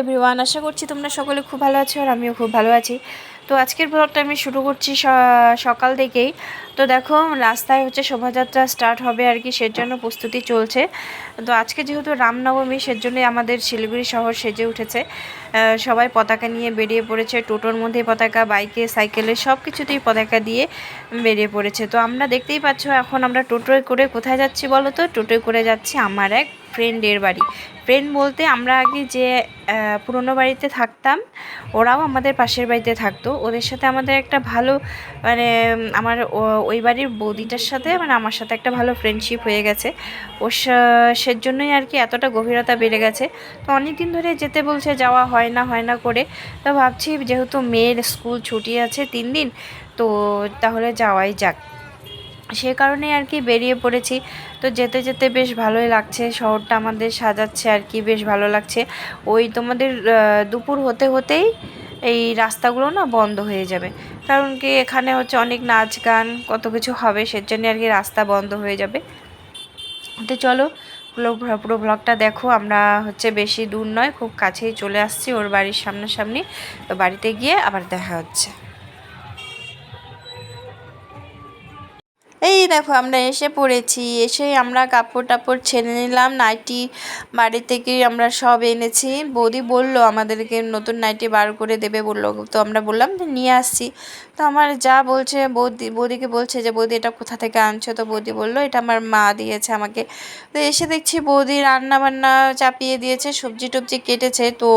Everyone আশা করছি তোমরা সকলে খুব ভালো আছো আর আমিও খুব ভালো আছি। তো আজকের ব্লগটা আমি শুরু করছি সকাল থেকেই। তো দেখো, রাস্তায় হচ্ছে শোভাযাত্রা স্টার্ট হবে আর কি, সেজন্য প্রস্তুতি চলছে। তো আজকে যেহেতু রামনবমী সেজন্যই আমাদের শিলিগুড়ি শহর সেজে উঠেছে। সবাই পতাকা নিয়ে বেরিয়ে পড়েছে। টোটোর মধ্যে পতাকা, বাইকে, সাইকেলে, সব কিছুতেই পতাকা দিয়ে বেরিয়ে পড়েছে। তো আমরা দেখতেই পাচ্ছ, এখন আমরা টোটোয় করে কোথায় যাচ্ছি বলো তো? টোটোয় করে যাচ্ছি আমার এক ফ্রেন্ডের বাড়ি। ফ্রেন্ড বলতে আমরা আগে যে পুরনো বাড়িতে থাকতাম, ওরাও আমাদের পাশের বাড়িতে থাকতো। ওদের সাথে আমাদের একটা ভালো মানে আমার ও- ওই বাড়ির বৌদিটার সাথে মানে আমার সাথে একটা ভালো ফ্রেন্ডশিপ হয়ে গেছে। ওর সা- জন্যই আর কি এতটা গভীরতা বেড়ে গেছে। তো অনেক দিন ধরে যেতে বলছে, যাওয়া হয় না হয় না করে। তো ভাবছি যেহেতু মেয়ের স্কুল ছুটি আছে তিন দিন, তো তাহলে যাওয়াই যাক। সে কারণে আর কি বেরিয়ে পড়েছি। তো যেতে যেতে বেশ ভালোই লাগছে। শহরটা আমাদের সাজাচ্ছে আর কি, বেশ ভালো লাগছে। ওই তোমাদের দুপুর হতে হতেই এই রাস্তাগুলো না বন্ধ হয়ে যাবে। কারণ কি এখানে হচ্ছে অনেক নাচ গান, কত কিছু হবে সেজন্য আর কি রাস্তা বন্ধ হয়ে যাবে। তো চলো, পুরো ব্লগটা দেখো। আমরা হচ্ছে বেশি দূর নয়, খুব কাছেই চলে আসছি ওর বাড়ির সামনাসামনি। তো বাড়িতে গিয়ে আবার দেখা হচ্ছে। এই দেখো আমরা এসে পড়েছি এসেই আমরা কাপড় টাপড় ছেড়ে নিলাম, নাইটি বাড়ি থেকেই আমরা সব এনেছি। বৌদি বলল আমাদেরকে নতুন নাইটি বার করে দেবে বলল, তো আমরা বললাম নিয়ে আসছি। তো আমার যা বলছে বৌদি, বৌদিকে বলছে যে, বৌদি, এটা কোথা থেকে আনছো? তো বৌদি বলল, এটা আমার মা দিয়েছে আমাকে। তো এসে দেখছি বৌদি রান্না বান্না চাপিয়ে দিয়েছে, সবজি টবজি কেটেছে। তো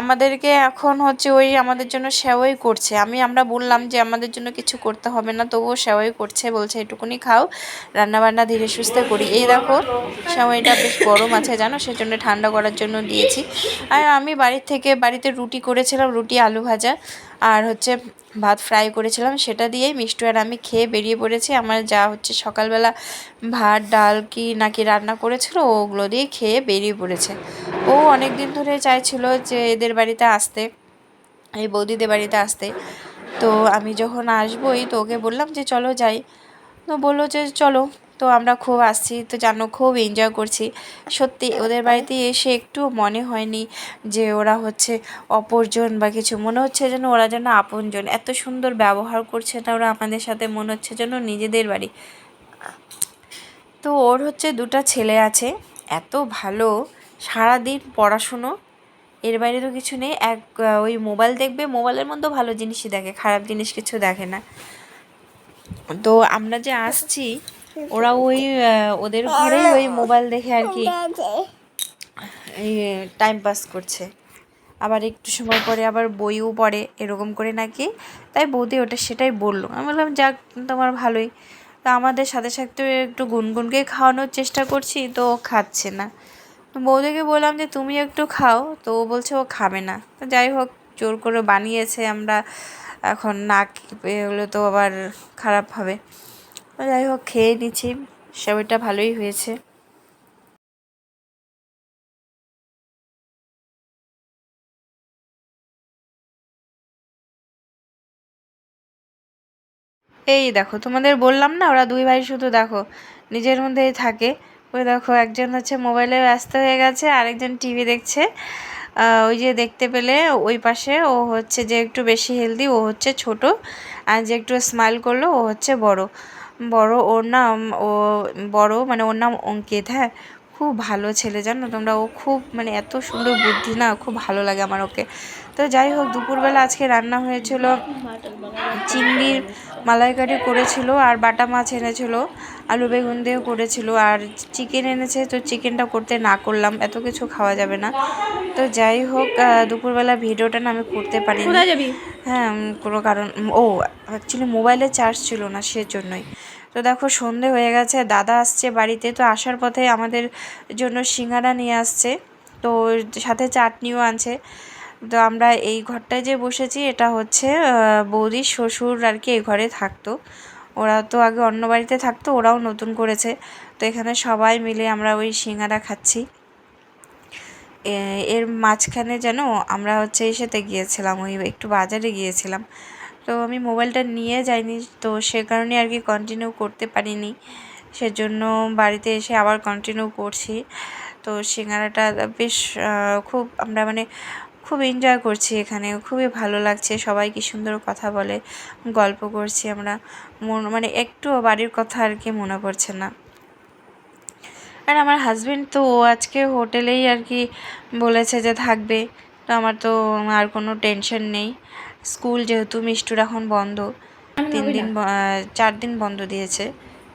আমাদেরকে এখন হচ্ছে ওই আমাদের জন্য সেওই করছে। আমি আমরা বললাম যে, আমাদের জন্য কিছু করতে হবে না। তবুও সেওই করছে বলছে এটুকুনি খাও। রান্না বান্না ধীরে সুস্থে করি। এই দেখো, সময়টা বেশ গরম আছে, জানো? সেজন্য ঠান্ডা করার জন্য দিয়েছি। আর আমি বাড়ির থেকে, বাড়িতে রুটি করেছিলাম, রুটি, আলু ভাজা। আর হচ্ছে ভাত ফ্রাই করেছিলাম, সেটা দিয়েই মিষ্টি আর আমি খেয়ে বেরিয়ে পড়েছি। আমার যা হচ্ছে সকালবেলা ভাত, ডাল কি নাকি রান্না করেছিল, ওগুলো দিয়ে খেয়ে বেরিয়ে পড়েছে। ও অনেক দিন ধরে চাইছিল যে এদের বাড়িতে আসতে, এই বৌদিদের বাড়িতে আসতে। তো আমি যখন আসবোই, তো ওকে বললাম যে, চলো যাই। তো বলল যে, চলো। তো আমরা খুব আসছি, তো জানো খুব এনজয় করছি। সত্যি, ওদের বাড়িতে এসে একটু মনে হয়নি যে, ওরা হচ্ছে অপরজন বা কিছু। মনে হচ্ছে যেন ওরা যেন আপনজন। এত সুন্দর ব্যবহার করছে না ওরা আমাদের সাথে, মনে হচ্ছে যেন নিজেদের বাড়ি। তো ওর হচ্ছে দুটো ছেলে আছে, এত ভালো, সারাদিন পড়াশুনো। এর বাইরে তো কিছু নেই। এক ওই মোবাইল দেখবে, মোবাইলের মধ্যেও ভালো জিনিসই দেখে, খারাপ জিনিস কিছু দেখে না। তো আমরা যে আসছি, ওরা ওই ওদের ঘরেই ওই মোবাইল দেখে আর কি টাইম পাস করছে। আবার একটু সময় পরে আবার বইও পড়ে, এরকম করে নাকি। তাই বৌদি ওটা সেটাই বলল। আমি বললাম, যাক, তোমার ভালোই। তো আমাদের সাথে সাথে একটু গুনগুনকে খাওয়ানোর চেষ্টা করছি, তো ও খাচ্ছে না। বৌদিকে বললাম যে, তুমি একটু খাও। তো ও বলছে, ও খাবে না। তো যাই হোক, জোর করে বানিয়েছে, আমরা এখন না হলে তো আবার খারাপ হবে। যাই হোক, খেয়ে নিচ্ছি। সেবইটা ভালোই হয়েছে। এই দেখো, তোমাদের বললাম না, ওরা দুই ভাই শুধু দেখো, নিজের মধ্যেই থাকে। ওই দেখো, একজন হচ্ছে মোবাইলে ব্যস্ত হয়ে গেছে, আরেকজন টিভি দেখছে। ওই যে দেখতে পেলে ওই পাশে, ও হচ্ছে যে একটু বেশি হেলদি ও হচ্ছে ছোট। আর যে একটু স্মাইল করল, ও হচ্ছে বড়। বড় ওর নাম, ও বড় মানে ওর নাম অঙ্কিত হ্যাঁ? খুব ভালো ছেলে জানো? তোমরা ও খুব মানে এত সুন্দর বুদ্ধি না? খুব ভালো লাগে আমার ওকে। তো যাই হোক দুপুরবেলা আজকে রান্না হয়েছিল চিংড়ির মালাইকারি করেছিল আর বাটা মাছ এনেছিল আলু বেগুন দিয়েও করেছিল আর চিকেন এনেছে তো চিকেনটা করতে না করলাম এত কিছু খাওয়া যাবে না। তো যাই হোক দুপুরবেলা ভিডিওটা না আমি করতে পারিনি। কোথায় হ্যাঁ কোনো কারণ ও অ্যাকচুয়ালি মোবাইলে চার্জ ছিল না সেজন্যই। তো দেখো সন্ধে হয়ে গেছে, দাদা আসছে বাড়িতে, তো আসার পথে আমাদের জন্য সিঙ্গারা নিয়ে আসছে, তো সাথে চাটনিও আনছে। তো আমরা এই ঘরটায় যে বসেছি, এটা হচ্ছে বৌদির শ্বশুর আর কি এই ঘরে থাকতো। ওরা তো আগে অন্য বাড়িতে থাকতো, ওরাও নতুন করেছে। তো এখানে সবাই মিলে আমরা ওই সিঙ্গারা খাচ্ছি। এর মাঝখানে যেন আমরা হচ্ছে এসেতে গিয়েছিলাম, ওই একটু বাজারে গিয়েছিলাম। তো আমি মোবাইলটা নিয়ে যাইনি, তো সে কারণে আর কি কন্টিনিউ করতে পারিনি। সেজন্য বাড়িতে এসে আবার কন্টিনিউ করছি। তো সিঙ্গারাটা বেশ খুব আমরা মানে খুব এনজয় করছি এখানে। খুবই ভালো লাগছে, সবাই কি সুন্দর কথা বলে, গল্প করছি আমরা। মন মানে একটুও বাড়ির কথা আর কি মনে পড়ছে না। আর আমার হাজবেন্ড তো ও আজকে হোটেলেই আর কি বলেছে যে থাকবে। তো আমার তো আর কোনো টেনশন নেই। স্কুল যেহেতু মিষ্টুর এখন বন্ধ তিন দিন চার দিন বন্ধ দিয়েছে।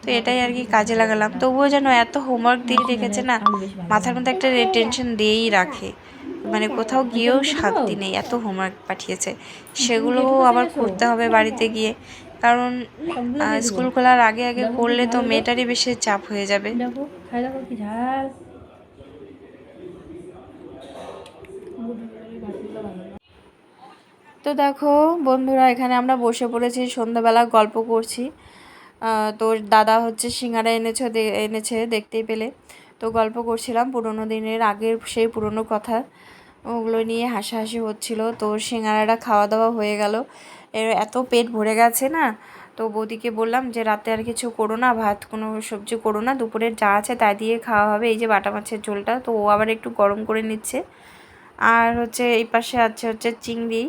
তো এটাই আর কি কাজে লাগালাম। তবুও যেন এত হোমওয়ার্ক দিয়ে রেখেছে না মাথার মধ্যে একটা টেনশন দিয়েই রাখে। মানে কোথাও গিয়েও শান্তি নেই এত হোমওয়ার্ক পাঠিয়েছে। সেগুলোও আবার করতে হবে বাড়িতে গিয়ে। কারণ স্কুল খোলার আগে আগে করলে তো মেয়েটারই বেশি চাপ হয়ে যাবে দেখো খাই দেখো কি ঝাল তো দেখো, বন্ধুরা, এখানে আমরা বসে পড়েছি, সন্ধ্যাবেলা গল্প করছি। তো দাদা হচ্ছে সিঙ্গারা এনেছে এনেছে, দেখতেই পেলে। তো গল্প করছিলাম পুরোনো দিনের আগের সেই পুরনো কথা। ওগুলো নিয়ে হাসাহাসি হচ্ছিল। তো সিঙ্গারাটা খাওয়া দাওয়া হয়ে গেল। এর এত পেট ভরে গেছে না। তো বৌদিকে বললাম যে, রাতে আর কিছু করো না, ভাত, কোনো সবজি করো না দুপুরের যা আছে তা দিয়ে খাওয়া হবে। এই যে বাটা মাছের ঝোলটা। তো ও আবার একটু গরম করে নিচ্ছে। আর হচ্ছে এই পাশে আছে হচ্ছে চিংড়ি।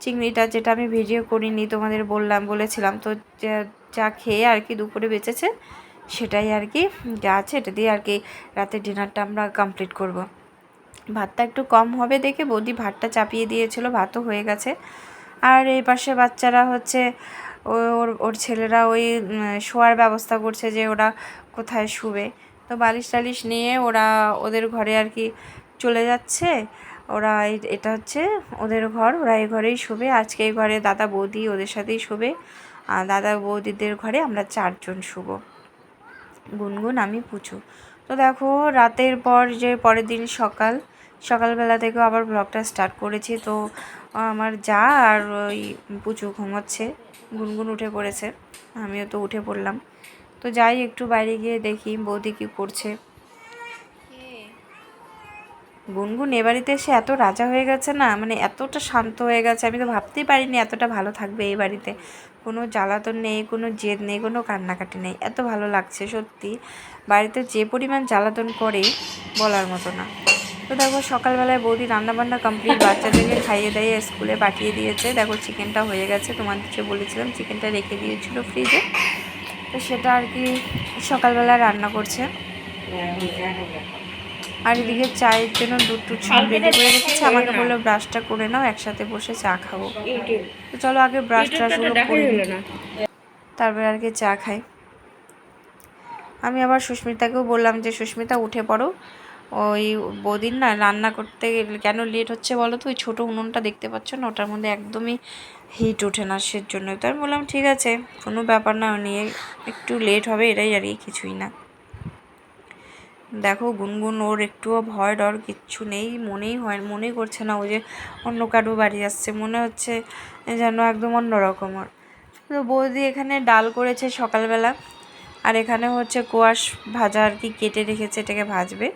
চিংড়িটা যেটা আমি ভিডিও করিনি, তোমাদের বললাম, বলেছিলাম, তো যা- খেয়ে আর কি দুপুরে বেঁচেছে, সেটাই আর কি যা আছে, এটা দিয়ে আর কি রাতের ডিনারটা আমরা কমপ্লিট করব। ভাতটা একটু কম হবে দেখে বৌদি ভাতটা চাপিয়ে দিয়েছিল, ভাতও হয়ে গেছে। আর এই পাশে বাচ্চারা হচ্ছে ওর ওর ছেলেরা ওই শোয়ার ব্যবস্থা করছে যে ওরা কোথায় শুবে। তো বালিশ টালিশ নিয়ে ওরা ওদের ঘরে আর কি চলে যাচ্ছে। ওরা এটা হচ্ছে ওদের ঘর, ওরা এই ঘরেই শোবে। আজকে এই ঘরে দাদা বৌদি ওদের সাথেই শোবে। আর দাদা বৌদিদের ঘরে আমরা চারজন শুব। গুনগুন, আমি, পুচু। তো দেখো, রাতের পর যে পরের দিন সকাল, সকালবেলা থেকেও আবার ব্লগটা স্টার্ট করেছি। তো আমার যা আর ওই পুচু ঘুমাচ্ছে, গুনগুন উঠে পড়েছে, আমিও তো উঠে পড়লাম। তো যাই, একটু বাইরে গিয়ে দেখি বৌদি কী করছে। গুনগুন, এ বাড়িতে এসে এত রাজা হয়ে গেছে না? মানে এতটা শান্ত হয়ে গেছে, আমি তো ভাবতেই পারিনি এতটা ভালো থাকবে এই বাড়িতে। কোনো জ্বালাতন নেই, কোনো জেদ নেই, কোনো কান্নাকাটি নেই, এত ভালো লাগছে সত্যি। বাড়িতে যে পরিমাণ জ্বালাতন করে বলার মতো না। তো দেখো, সকালবেলায় বৌদি রান্নাবান্না কমপ্লিট বাচ্চাদেরকে খাইয়ে দাইয়ে স্কুলে পাঠিয়ে দিয়েছে। দেখো চিকেনটা হয়ে গেছে তোমাদেরকে বলেছিলাম চিকেনটা রেখে দিয়েছিল ফ্রিজে তো সেটা আর কি সকালবেলা রান্না করছে। আর এদিকে চায়ের জন্য দুধ টুধ সব রেডি করে রেখেছে। আমাকে বলল ব্রাশটা করে নাও একসাথে বসে চা খাব। তো চলো আগে ব্রাশ ট্রাশগুলো করে। তারপরে আর কি চা খাই। আমি আবার সুস্মিতাকেও বললাম যে সুস্মিতা উঠে পড়ো। ওই বদিন না রান্না করতে কেন লেট হচ্ছে বলো তো? ওই ছোটো উনুনটা দেখতে পাচ্ছ না? ওটার মধ্যে একদমই হিট ওঠে না সের জন্য তো আমি বললাম ঠিক আছে কোনো ব্যাপার না নিয়ে একটু লেট হবে এটাই আর কি কিছুই না। দেখো, গুনগুন, ওর একটুও ভয় ডর কিচ্ছু নেই, মনেই হয় মনেই করছে না ও যে অন্য কারও বাড়ি আসছে, মনে হচ্ছে যেন একদম অন্য রকম ওর। তো বৌদি এখানে ডাল করেছে সকালবেলা, আর এখানে হচ্ছে কোয়াশ ভাজা আর কি কেটে রেখেছে, এটাকে ভাজবে।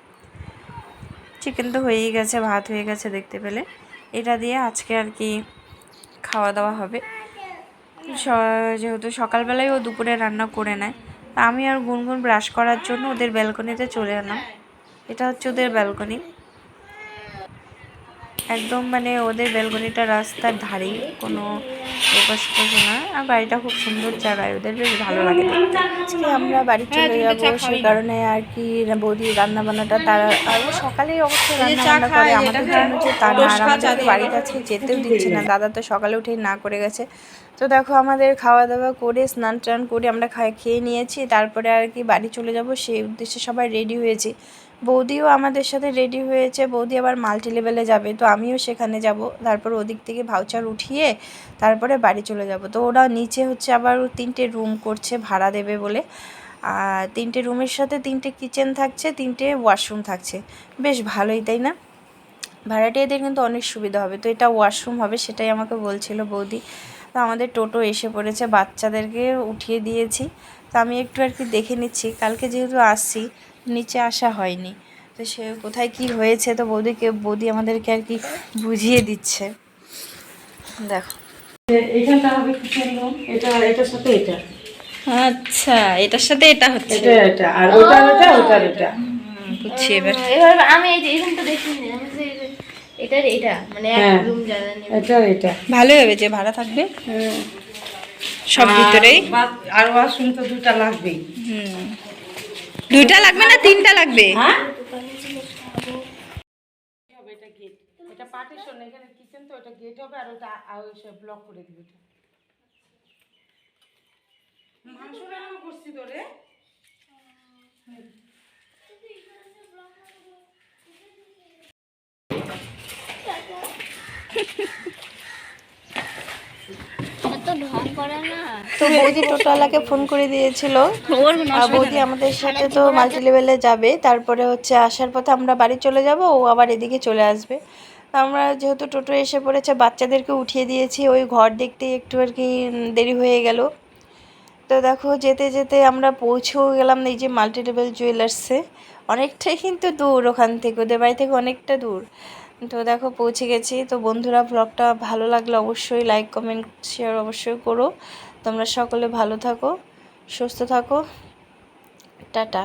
চিকেন তো হয়েই গেছে, ভাত হয়ে গেছে দেখতে পেলে। এটা দিয়ে আজকে আর কি খাওয়া দাওয়া হবে। যেহেতু সকালবেলায় ও দুপুরে রান্না করে নেয় আমি আর গুনগুন ব্রাশ করার জন্য ওদের ব্যালকনিতে চলে এলাম। এটা হচ্ছে ওদের ব্যালকনি একদম মানে ওদের ব্যালকনিটা রাস্তার ধারেই কোনো এপাশ না। আর বাড়িটা খুব সুন্দর জায়গায় ওদের বেশ ভালো লাগে আজকে আমরা বাড়ি চলে যাব সেই কারণে আর কি বৌদি রান্না বান্নাটা তারা আর সকালেই অবশ্যই রান্না বান্না করে। আমাদের জন্য যে তা না আর আমাদের বাড়িতে আজকে যেতেও দিচ্ছে না। দাদা তো সকালে উঠেই না করে গেছে। তো দেখো আমাদের খাওয়া দাওয়া করে স্নান টান করে আমরা খেয়ে নিয়েছি। তারপরে আর কি বাড়ি চলে যাব, সেই উদ্দেশ্যে সবাই রেডি হয়েছি। বৌদিও আমাদের সাথে রেডি হয়েছে, বৌদি আবার মাল্টি লেভেলে যাবে, তো আমিও সেখানে যাব। তারপর ওদিক থেকে ভাউচার উঠিয়ে তারপরে বাড়ি চলে যাব। তো ওরা নিচে হচ্ছে আবার তিনটে রুম করছে, ভাড়া দেবে বলে। আর তিনটে রুমের সাথে তিনটে কিচেন থাকছে, তিনটে ওয়াশরুম থাকছে। বেশ ভালোই, তাই না? ভাড়াটিয়াদের কিন্তু অনেক সুবিধা হবে। তো এটা ওয়াশরুম হবে, সেটাই আমাকে বলছিল বৌদি। তো আমাদের টোটো এসে পড়েছে বাচ্চাদেরকে উঠিয়ে দিয়েছি। তো আমি একটু আর কি দেখে নিচ্ছি কালকে যেহেতু আসছি নিচে আসা হয়নি। তো সে কোথায় কি হয়েছে তো বৌদিকে বৌদি আমাদেরকে আর কি বুঝিয়ে দিচ্ছে। দেখো। এইখানটা হবে এটা এটার সাথে এটা। আচ্ছা এটার সাথে এটা হচ্ছে। এটা এটা। আর ওটা করছি এবার। এবার আমি এই যে রুমটা দেখিনি আমি যে- এটার এটা মানে এক হ্যাঁ। রুম নেবে। এটা এটা। ভালোই হবে যে ভাড়া থাকবে। সব ভিতরেই। আর ওয়াশরুম তো দুটা লাগবেই। হুম। দুইটা লাগবে না তিনটা লাগবে? হ্যাঁ? এটা গেট এটা পার্টিশন এখানে কিচেন তো এটা গেট হবে আর ওটা ব্লক করে দিবে মাংস রান্না করছি তো রে এত ঢং করে না তো বৌদি টোটোওয়ালাকে ফোন করে দিয়েছিল। বৌদি আমাদের সাথে তো মাল্টি লেভেলে যাবে। তারপরে হচ্ছে আসার পথে আমরা বাড়ি চলে যাব ও আবার এদিকে চলে আসবে। আমরা যেহেতু টোটো এসে পড়েছে বাচ্চাদেরকে উঠিয়ে দিয়েছি। ওই ঘর দেখতে একটু আর কি দেরি হয়ে গেল। তো দেখো যেতে যেতে আমরা পৌঁছেও গেলাম এই যে মাল্টি লেভেল জুয়েলার্সে অনেকটাই কিন্তু দূর ওখান থেকে ওদের বাড়ি থেকে অনেকটা দূর। তো দেখো পৌঁছে গেছি। তো বন্ধুরা ব্লগটা ভালো লাগলে অবশ্যই লাইক কমেন্ট শেয়ার অবশ্যই করো। তোমরা সকলে ভালো থাকো, সুস্থ থাকো। টাটা।